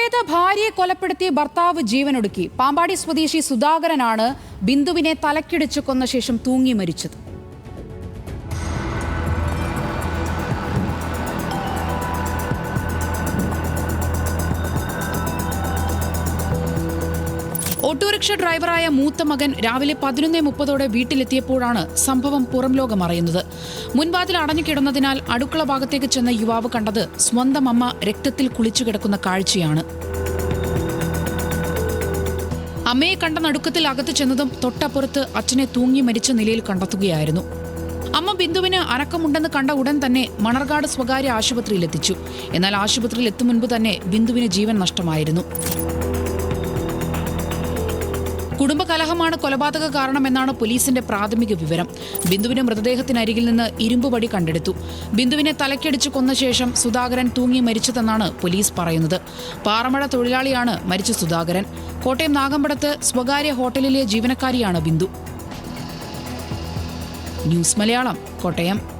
കോട്ടയത്ത് ഭാര്യയെ കൊലപ്പെടുത്തി ഭർത്താവ് ജീവനൊടുക്കി. പാമ്പാടി സ്വദേശി സുധാകരനാണ് ബിന്ദുവിനെ തലക്കിടിച്ചു കൊന്ന ശേഷം തൂങ്ങി മരിച്ചത്. ഓട്ടോറിക്ഷ ഡ്രൈവറായ മൂത്ത മകൻ രാവിലെ പതിനൊന്ന് മുപ്പതോടെ വീട്ടിലെത്തിയപ്പോഴാണ് സംഭവം പുറം ലോകം അറിയുന്നത്. മുൻവാതിൽ അടഞ്ഞു കിടന്നതിനാൽ അടുക്കള ഭാഗത്തേക്ക് ചെന്ന യുവാവ് കണ്ടത് സ്വന്തം അമ്മ രക്തത്തിൽ കുളിച്ചു കിടക്കുന്ന കാഴ്ചയാണ്. അമ്മയെ കണ്ട നടുക്കത്തിൽ അകത്ത് ചെന്നതും തൊട്ടപ്പുറത്ത് അച്ഛനെ തൂങ്ങി മരിച്ച നിലയിൽ കണ്ടെത്തുകയായിരുന്നു. അമ്മ ബിന്ദുവിന് അനക്കമുണ്ടെന്ന് കണ്ട ഉടൻ തന്നെ മണർകാട് സ്വകാര്യ ആശുപത്രിയിൽ എത്തിച്ചു എന്നാൽ ആശുപത്രിയിൽ എത്തും മുൻപ് തന്നെ ബിന്ദുവിന് ജീവൻ നഷ്ടമായിരുന്നു. കുടുംബകലഹമാണ് കൊലപാതക കാരണമെന്നാണ് പോലീസിന്റെ പ്രാഥമിക വിവരം. ബിന്ദുവിന്റെ മൃതദേഹത്തിനരികിൽ നിന്ന് ഇരുമ്പുപടി കണ്ടെടുത്തു. ബിന്ദുവിനെ തലക്കടിച്ച് കൊന്ന ശേഷം സുധാകരൻ തൂങ്ങി മരിച്ചതെന്നാണ് പോലീസ് പറയുന്നത്. പാറമഴ തൊഴിലാളിയാണ് മരിച്ച സുധാകരൻ. കോട്ടയം നാഗമ്പടത്ത് സ്വകാര്യ ഹോട്ടലിലെ ജീവനക്കാരിയാണ് ബിന്ദു. ന്യൂസ് മലയാളം കോട്ടയം.